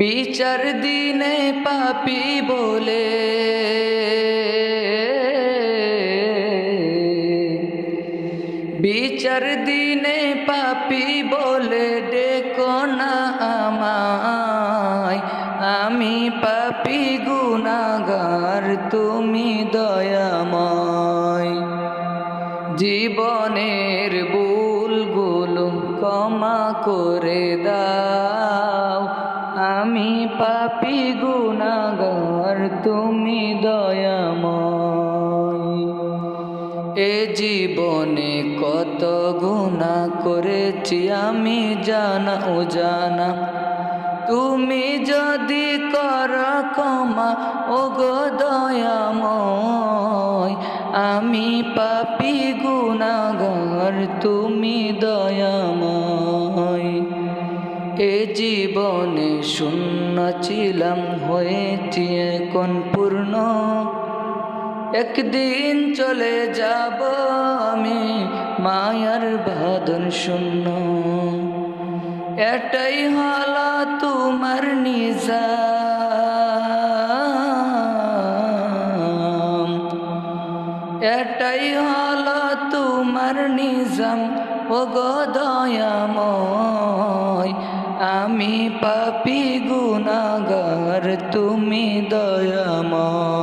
বিচার দিনে পাপি বলে। বিচার দিনে পাপি বলে, ডেকো না আমায়। আমি পাপি গুনাগার, তুমি দয়াময়। জীবনের ভুলগুলো ক্ষমা করে দাও। আমি পাপি গুনাগার, তুমি দয়াময়। এ জীবনে কত গুণা করেছি আমি জানা ও জানা তুমি যদি কর ক্ষমা ও গো দয়াময়। আমি পাপি গুনাগার, তুমি দয়াময়। এ জীবনে শূন্য ছিলাম, হয়েছি এখন পূর্ণ। একদিন চলে যাব আমি, মায়ার বাদন শূন্য। এটাই হল তোমার নিজাম। এটাই হল তোমার নিজাম ও গো দয়াময়। আমি পাপি গুণাগার তুমি দয়াময়।